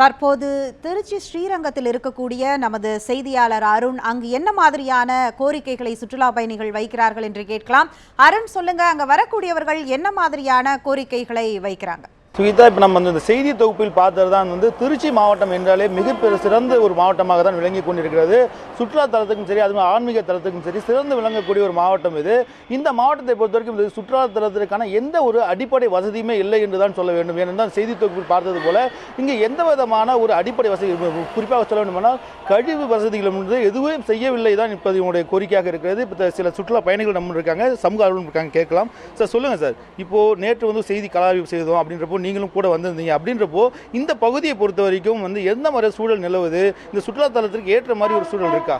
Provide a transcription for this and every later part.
தற்போது திருச்சி ஸ்ரீரங்கத்தில் இருக்கக்கூடிய நமது செய்தியாளர் அருண் அங்கு என்ன மாதிரியான கோரிக்கைகளை சுற்றுலா பயணிகள் வைக்கிறார்கள் என்று கேட்கலாம். அருண் சொல்லுங்க. அங்க வரக்கூடியவர்கள் என்ன மாதிரியான கோரிக்கைகளை வைக்கிறாங்க? சுகிதா இப்போ நம்ம வந்து இந்த செய்தி தொகுப்பில் பார்த்தது தான் வந்து திருச்சி மாவட்டம் என்றாலே மிகப்பெரிய சிறந்த ஒரு மாவட்டமாக தான் விளங்கி கொண்டிருக்கிறது. சுற்றுலா தலத்துக்கும் சரி அதுவும் ஆன்மீக தலத்துக்கும் சரி சிறந்து விளங்கக்கூடிய ஒரு மாவட்டம் இது. இந்த மாவட்டத்தை பொறுத்த வரைக்கும் இது சுற்றுலா தலத்திற்கான எந்த ஒரு அடிப்படை வசதியுமே இல்லை என்று தான் சொல்ல வேண்டும். ஏனென்றால் செய்தி தொகுப்பில் பார்த்தது போல இங்கே எந்த விதமான ஒரு அடிப்படை வசதி குறிப்பாக சொல்ல வேண்டுமானால் கழிவு வசதிகளும் எதுவும் செய்யவில்லை தான் இப்போது இவங்களுடைய கோரிக்கையாக இருக்கிறது. இப்போ சில சுற்றுலா பயணிகள் நம்ம இருக்காங்க சமூக ஆர்வலர்கள் இருக்காங்க கேட்கலாம். சார் சொல்லுங்கள் சார். இப்போது நேற்று வந்து செய்தி கலாய்வு செய்தோம் அப்படின்றப்போ நீங்களும் கூட வந்திருந்தீங்க. அப்படின்றப்போ இந்த பகுதியை பொறுத்த வரைக்கும் வந்து எந்த மாதிரி சூழல் நிலவுது? இந்த சுற்றுலாத்தலத்திற்கு ஏற்ற மாதிரி ஒரு சூழல் இருக்கா?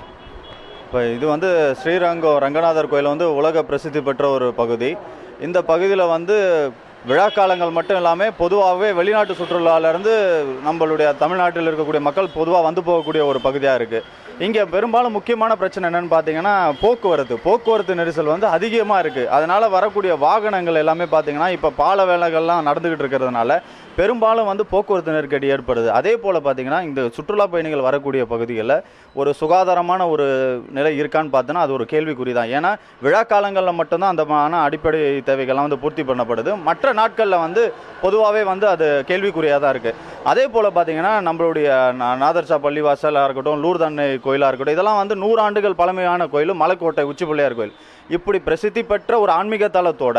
இப்போ இது வந்து ஸ்ரீரங்கம் ரங்கநாதர் கோயில் வந்து உலக பிரசித்தி பெற்ற ஒரு பகுதி. இந்த பகுதியில் வந்து விழாக்காலங்கள் மட்டும் இல்லாமல் பொதுவாகவே வெளிநாட்டு சுற்றுலாவிலேருந்து நம்மளுடைய தமிழ்நாட்டில் இருக்கக்கூடிய மக்கள் பொதுவாக வந்து போகக்கூடிய ஒரு பகுதியாக இருக்குது இங்கே பெரும்பாலும் முக்கியமான பிரச்சனை என்னென்னு பார்த்தீங்கன்னா போக்குவரத்து. போக்குவரத்து நெரிசல் வந்து அதிகமாக இருக்குது அதனால் வரக்கூடிய வாகனங்கள் எல்லாமே பார்த்தீங்கன்னா இப்போ பால வேலைகள்லாம் நடந்துக்கிட்டு இருக்கிறதுனால பெரும்பாலும் வந்து போக்குவரத்து நெருக்கடி ஏற்படுது. அதே போல் பார்த்தீங்கன்னா இந்த சுற்றுலா பயணிகள் வரக்கூடிய பகுதிகளில் ஒரு சுகாதாரமான ஒரு நிலை இருக்கான்னு பார்த்தோன்னா அது ஒரு கேள்விக்குறி தான் ஏன்னா விழா காலங்களில் மட்டும்தான் அந்த அடிப்படை தேவைகள்லாம் வந்து பூர்த்தி பண்ணப்படுது. மற்ற நாட்களில் வந்து பொதுவாகவே வந்து அது கேள்விக்குறியாக தான் இருக்குது அதே போல் பார்த்தீங்கன்னா நம்மளுடைய நாதர்ஷா பள்ளிவாசலாக இருக்கட்டும் லூர்து கோயிலாக இருக்கட்டும் இதெல்லாம் வந்து நூறாண்டுகள் பழமையான கோயிலும் மலைக்கோட்டை உச்சி பிள்ளையார் கோயில். இப்படி பிரசித்தி பெற்ற ஒரு ஆன்மீக தலத்தோட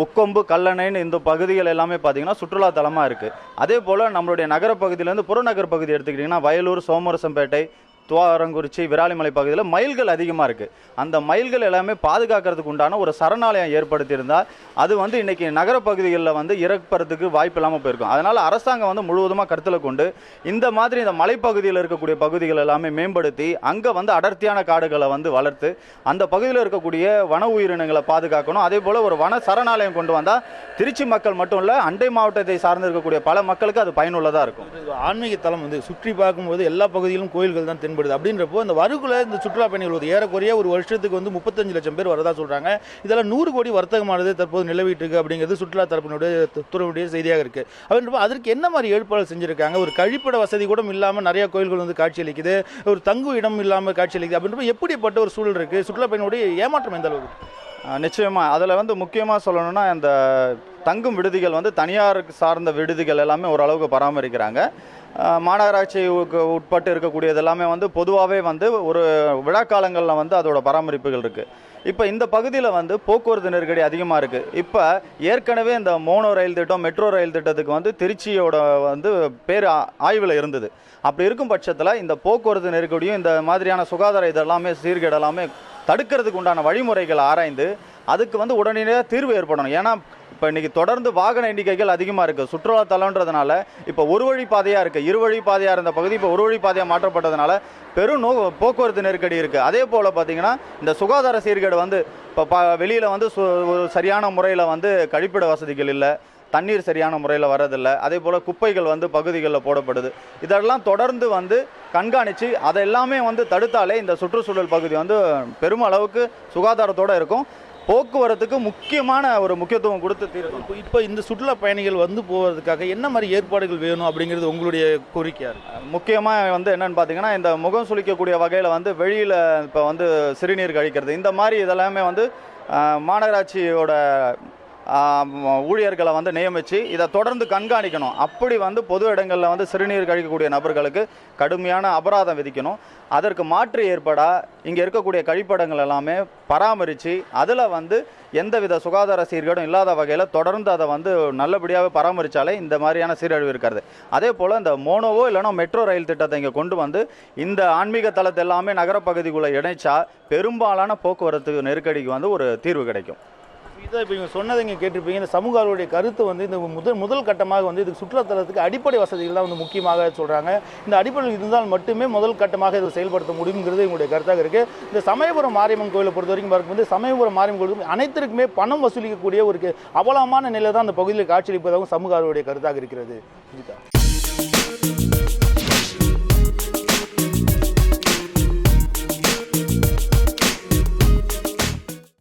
முக்கொம்பு கல்லணைன்னு இந்த பகுதிகள் எல்லாமே பார்த்தீங்கன்னா சுற்றுலா தலமாக இருக்குது அதே போல் நம்மளுடைய நகரப்பகுதியிலேருந்து புறநகர் பகுதி எடுத்துக்கிட்டிங்கன்னா வயலூர் சோமரசம்பேட்டை துவாரங்குறிச்சி விராலிமலை பகுதியில் மயில்கள் அதிகமாக இருக்குது அந்த மயில்கள் எல்லாமே பாதுகாக்கிறதுக்கு உண்டான ஒரு சரணாலயம் ஏற்படுத்தியிருந்தால் அது வந்து இன்றைக்கி நகரப்பகுதிகளில் வந்து இறப்பறதுக்கு வாய்ப்பு இல்லாமல் போயிருக்கும். அதனால் அரசாங்கம் வந்து முழுவதுமாக கருத்தில் கொண்டு இந்த மாதிரி இந்த மலைப்பகுதியில் இருக்கக்கூடிய பகுதிகள் எல்லாமே மேம்படுத்தி அங்கே வந்து அடர்த்தியான காடுகளை வந்து வளர்த்து அந்த பகுதியில் இருக்கக்கூடிய வன உயிரினங்களை பாதுகாக்கணும். அதே போல் ஒரு வன சரணாலயம் கொண்டு வந்தால் திருச்சி மக்கள் மட்டும் இல்லை அண்டை மாவட்டத்தை சார்ந்து இருக்கக்கூடிய பல மக்களுக்கு அது பயனுள்ளதாக இருக்கும். ஆன்மீக தலம் வந்து சுற்றி பார்க்கும்போது எல்லா பகுதியிலும் கோயில்கள் தான் தென்படுது அப்படின்றப்போ அந்த வருகுல இந்த சுற்றுலா பயணிகள் ஒரு ஏறக்குறைய ஒரு வருஷத்துக்கு வந்து முப்பத்தஞ்சு லட்சம் பேர் வரதா சொல்றாங்க. இதெல்லாம் நூறு கோடி வர்த்தகமானது தற்போது நிலவிட்டு இருக்கு அப்படிங்கிறது சுற்றுலா தரப்பினுடைய துறையுடைய செய்தியாக இருக்கு. அப்படின்றப்போ அதற்கு என்ன மாதிரி ஏற்பாடு செஞ்சிருக்காங்க? ஒரு கழிப்பிட வசதி கூட இல்லாமல் நிறைய கோயில்கள் வந்து காட்சியளிக்குது ஒரு தங்கு இடம் இல்லாமல் காட்சியளிக்குது அப்படின்றப்போ எப்படிப்பட்ட ஒரு சூழல் இருக்கு? சுற்றுலா பயணியுடைய ஏமாற்றம் எந்த அளவுக்கு நிச்சயமாக அதில் வந்து முக்கியமாக சொல்லணும்னா இந்த தங்கும் விடுதிகள் வந்து தனியார் சார்ந்த விடுதிகள் எல்லாமே ஓரளவுக்கு பராமரிக்கிறாங்க. மாநகராட்சிக்கு உட்பட்டு இருக்கக்கூடியது எல்லாமே வந்து பொதுவாகவே வந்து ஒரு விழாக்காலங்களில் வந்து அதோட பராமரிப்புகள் இருக்குது இப்போ இந்த பகுதியில் வந்து போக்குவரத்து நெருக்கடி அதிகமாக இருக்குது இப்போ ஏற்கனவே இந்த மோனோ ரயில் திட்டம் மெட்ரோ ரயில் திட்டத்துக்கு வந்து திருச்சியோட வந்து பேர் ஆய்வில் இருந்தது. அப்படி இருக்கும் பட்சத்தில் இந்த போக்குவரத்து நெருக்கடியும் இந்த மாதிரியான சுகாதார இதெல்லாமே சீர்கேடு எல்லாமே தடுக்கிறதுக்கு உண்டான வழிமுறைகளை ஆராய்ந்து அதுக்கு வந்து உடனடியாக தீர்வு ஏற்படணும். ஏன்னா இப்போ இன்றைக்கி தொடர்ந்து வாகன எண்ணிக்கைகள் அதிகமாக இருக்குது சுற்றுலா தலன்றதுனால இப்போ ஒரு வழி பாதையாக இருக்குது இரு வழி பாதையாக இருந்த பகுதி இப்போ ஒரு வழி பாதையாக மாற்றப்பட்டதுனால பெரும் நோ போக்குவரத்து நெருக்கடி இருக்குது அதே போல் பார்த்தீங்கன்னா இந்த சுகாதார சீர்கேடு வந்து இப்போ ப வெளியில் வந்து சு ஒரு சரியான முறையில் வந்து கழிப்பிட வசதிகள் இல்லை. தண்ணீர் சரியான முறையில் வரதில்லை அதே போல் குப்பைகள் வந்து பகுதிகளில் போடப்படுது. இதெல்லாம் தொடர்ந்து வந்து கண்காணித்து அதை எல்லாமே வந்து தடுத்தாலே இந்த சுற்றுச்சூழல் பகுதி வந்து பெருமளவுக்கு சுகாதாரத்தோடு இருக்கும். போக்குவரத்துக்கு முக்கியமான ஒரு முக்கியத்துவம் கொடுத்து தீர்க்கணும். இப்போ இப்போ இந்த சுற்றுலா பயணிகள் வந்து போவதற்காக என்ன மாதிரி ஏற்பாடுகள் வேணும் அப்படிங்கிறது உங்களுடைய கோரிக்கையா இருக்கு? முக்கியமாக வந்து என்னன்னு பார்த்தீங்கன்னா இந்த முகம் சுளிக்கக்கூடிய வகையில் வந்து வெளியில் இப்போ வந்து சிறுநீர் கழிக்கிறது. இந்த மாதிரி இதெல்லாமே வந்து மாநகராட்சியோட ஊழியர்களை வந்து நியமித்து இதை தொடர்ந்து கண்காணிக்கணும். அப்படி வந்து பொது இடங்களில் வந்து சிறுநீர் கழிக்கக்கூடிய நபர்களுக்கு கடுமையான அபராதம் விதிக்கணும். அதற்கு மாற்று ஏற்படா இங்கே இருக்கக்கூடிய கழிப்படங்கள் எல்லாமே பராமரித்து அதில் வந்து எந்தவித சுகாதார சீர்கேடும் இல்லாத வகையில் தொடர்ந்து அதை வந்து நல்லபடியாக பராமரித்தாலே இந்த மாதிரியான சீரழிவு இருக்காது. அதே போல் இந்த மோனோவோ இல்லைனா மெட்ரோ ரயில் திட்டத்தை இங்கே கொண்டு வந்து இந்த ஆன்மீக தளத்தை எல்லாமே நகரப்பகுதிக்குள்ளே இணைச்சா பெரும்பாலான போக்குவரத்து நெருக்கடிக்கு வந்து ஒரு தீர்வு கிடைக்கும். இதை இப்போ இவங்க சொன்னதை இங்கே கேட்டிருப்பீங்க. இந்த சமூக ஆர்வலருடைய கருத்து வந்து இந்த முதல் முதல் கட்டமாக வந்து இதுக்கு சுற்றுலாத்தலத்துக்கு அடிப்படை வசதிகள் தான் வந்து முக்கியமாக சொல்கிறாங்க இந்த அடிப்படையில் இருந்தால் மட்டுமே முதல் கட்டமாக இதை செயல்படுத்த முடியுங்கிறது இவங்களுடைய கருத்தாக இருக்குது இந்த சமயபுரம் மாரியம்மன் கோயிலை பொறுத்த வரைக்கும் பார்க்கும்போது சமயபுரம் மாரியம்மன் கோயிலுக்கு அனைத்திற்குமே பணம் வசூலிக்கக்கூடிய ஒரு அவலமான நிலை தான் அந்த பகுதியில் காட்சியளிப்பதாகவும் சமூக ஆர்வலருடைய கருத்தாக இருக்கிறது. சுஜிதா.